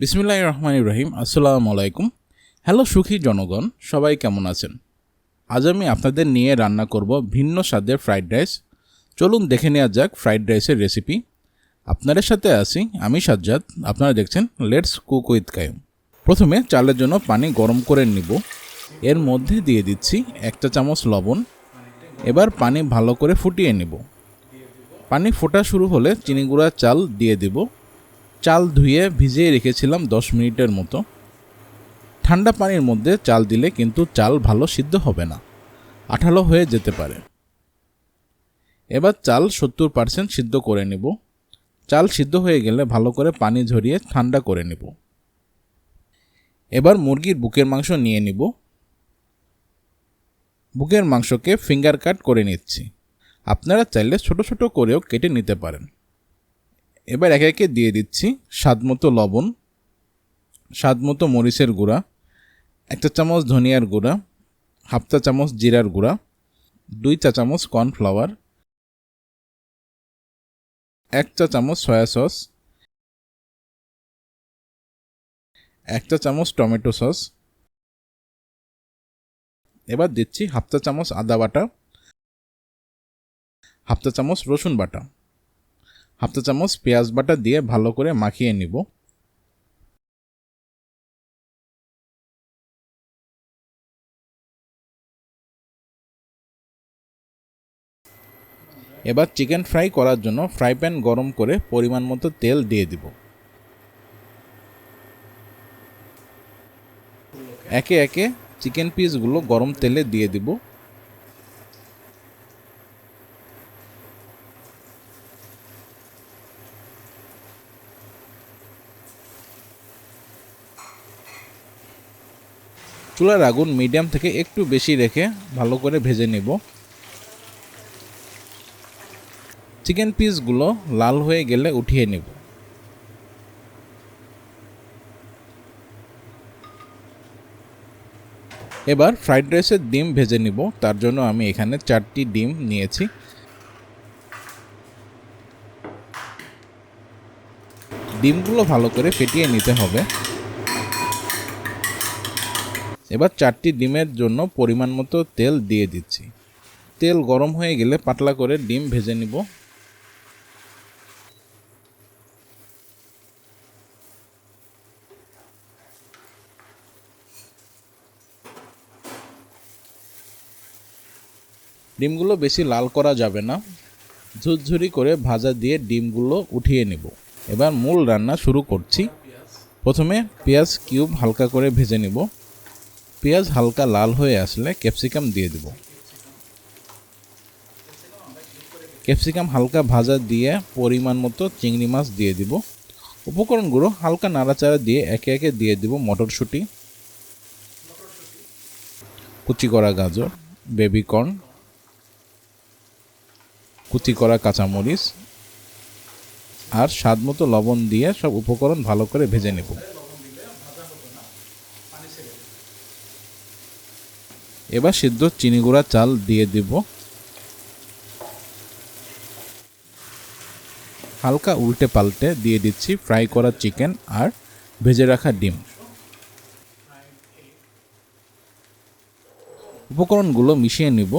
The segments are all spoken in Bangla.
বিসমিল্লাহ রহমান ইব্রাহিম আসসালামু আলাইকুম হ্যালো সুখী জনগণ, সবাই কেমন আছেন? আজ আমি আপনাদের নিয়ে রান্না করব ভিন্ন স্বাদের ফ্রাইড রাইস। চলুন দেখে নেওয়া যাক ফ্রাইড রাইসের রেসিপি। আপনাদের সাথে আছি আমি সাজ্জাদ। আপনারা দেখছেন লেটস কুক উইথ কায়ুম প্রথমে চালের জন্য পানি গরম করে নিব। এর মধ্যে দিয়ে দিচ্ছি একটা চামচ লবণ। এবার পানি ভালো করে ফুটিয়ে নেব। পানি ফোটা শুরু হলে চিনি গুঁড়া চাল দিয়ে দেব। চাল ধুয়ে ভিজিয়ে রেখেছিলাম দশ মিনিটের মতো। ঠান্ডা পানির মধ্যে চাল দিলে কিন্তু চাল ভালো সিদ্ধ হবে না। আঠালো হয়ে যেতে পারে। এবার চাল সত্তর পার্সেন্ট সিদ্ধ করে নেব। চাল সিদ্ধ হয়ে গেলে ভালো করে পানি ঝরিয়ে ঠান্ডা করে নেব। এবার মুরগির বুকের মাংস নিয়ে নিব। বুকের মাংসকে ফিঙ্গার কাট করে নিচ্ছি। আপনারা চাইলে ছোট ছোট করেও কেটে নিতে পারেন। এবার একে একে দিয়ে দিচ্ছি স্বাদমতো লবণ, স্বাদমতো মরিচের গুঁড়া, একটা চামচ ধনিয়ার গুঁড়া, হাফ চা চামচ জিরার গুঁড়া, দুই চা চামচ কর্নফ্লাওয়ার, এক চা চামচ সয়া সস, এক চা চামচ টমেটো সস। এবার দিচ্ছি হাফ চা চামচ আদা বাটা, হাফ চা চামচ রসুন বাটা। হাফ চা চামচ পেঁয়াজ বাটা দিয়ে ভালো করে মাখিয়ে নিব। এবার চিকেন ফ্রাই করার জন্য ফ্রাই প্যান গরম করে পরিমাণ মতো তেল দিয়ে দিব। একে একে চিকেন পিসগুলো গরম তেলে দিয়ে দিব। চুলার আগুন মিডিয়াম থেকে একটু বেশি রেখে ভালো করে ভেজে নেব। চিকেন পিসগুলো লাল হয়ে গেলে উঠিয়ে নেব। এবার ফ্রাইড রাইসের ডিম ভেজে নিব, তার জন্য আমি এখানে চারটি ডিম নিয়েছি। ডিমগুলো ভালো করে ফেটিয়ে নিতে হবে। এবার চারটি ডিমের জন্য পরিমাণ মতো তেল দিয়ে দিচ্ছি। তেল গরম হয়ে গেলে পাতলা করে ডিম ভেজে নিব। ডিমগুলো বেশি লাল করা যাবে না। ঝুরঝুরি করে ভাজা দিয়ে ডিমগুলো উঠিয়ে নেব। এবার মূল রান্না শুরু করছি। প্রথমে পেঁয়াজ কিউব হালকা করে ভেজে নেব। পেঁয়াজ হালকা লাল হয়ে আসলে ক্যাপসিকাম দিয়ে দেব। ক্যাপসিকাম হালকা ভাজা দিয়ে পরিমাণ মতো চিংড়ি মাছ দিয়ে দিব। উপকরণগুলো হালকা নাড়াচাড়া দিয়ে একে একে দিয়ে দিব মটরশুঁটি, কুচি করা গাজর বেবিকর্ন কুচি করা কাঁচামরিচ, আর স্বাদ মতো লবণ দিয়ে সব উপকরণ ভালো করে ভেজে নেব। এবার সিদ্ধ চিনি গুঁড়া চাল দিয়ে দিব। হালকা উল্টে পাল্টে দিয়ে দিচ্ছি ফ্রাই করা চিকেন আর ভেজে রাখা ডিম। উপকরণগুলো মিশিয়ে নিব।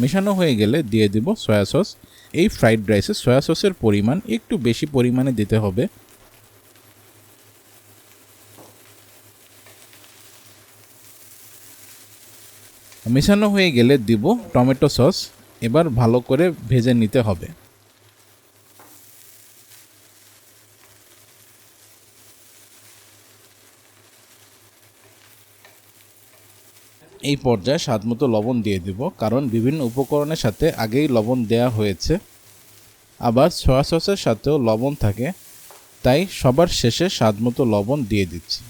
মেশানো হয়ে গেলে দিয়ে দিব সয়া সস। এই ফ্রাইড রাইসে সয়া সসের পরিমাণ একটু বেশি পরিমাণে দিতে হবে। মেশানো হয়ে গেলে দিব টমেটো সস। এবার ভালো করে ভেজে নিতে হবে। এই পর্যায়ে স্বাদমতো লবণ দিয়ে দিব, কারণ বিভিন্ন উপকরণের সাথে আগেই লবণ দেয়া হয়েছে। আবার সয়া সসের সাথেও লবণ থাকে, তাই সবার শেষে স্বাদমতো লবণ দিয়ে দিচ্ছি।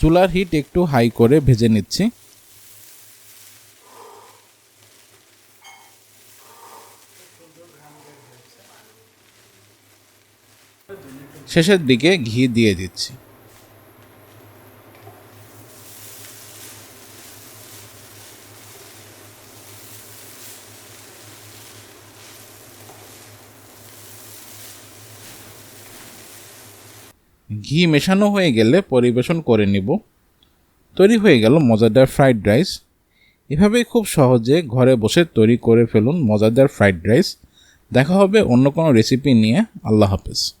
চুলার হিট একটু হাই করে ভেজে নিচ্ছি। শেষের দিকে ঘি দিয়ে দিচ্ছি। ঘি মেশানো হয়ে গেলে পরিবেশন করে নিব। তৈরি হয়ে গেল মজাদার ফ্রাইড রাইস। এভাবেই খুব সহজে ঘরে বসে তৈরি করে ফেলুন মজাদার ফ্রাইড রাইস। দেখা হবে অন্য কোনো রেসিপি নিয়ে। আল্লাহ হাফেজ।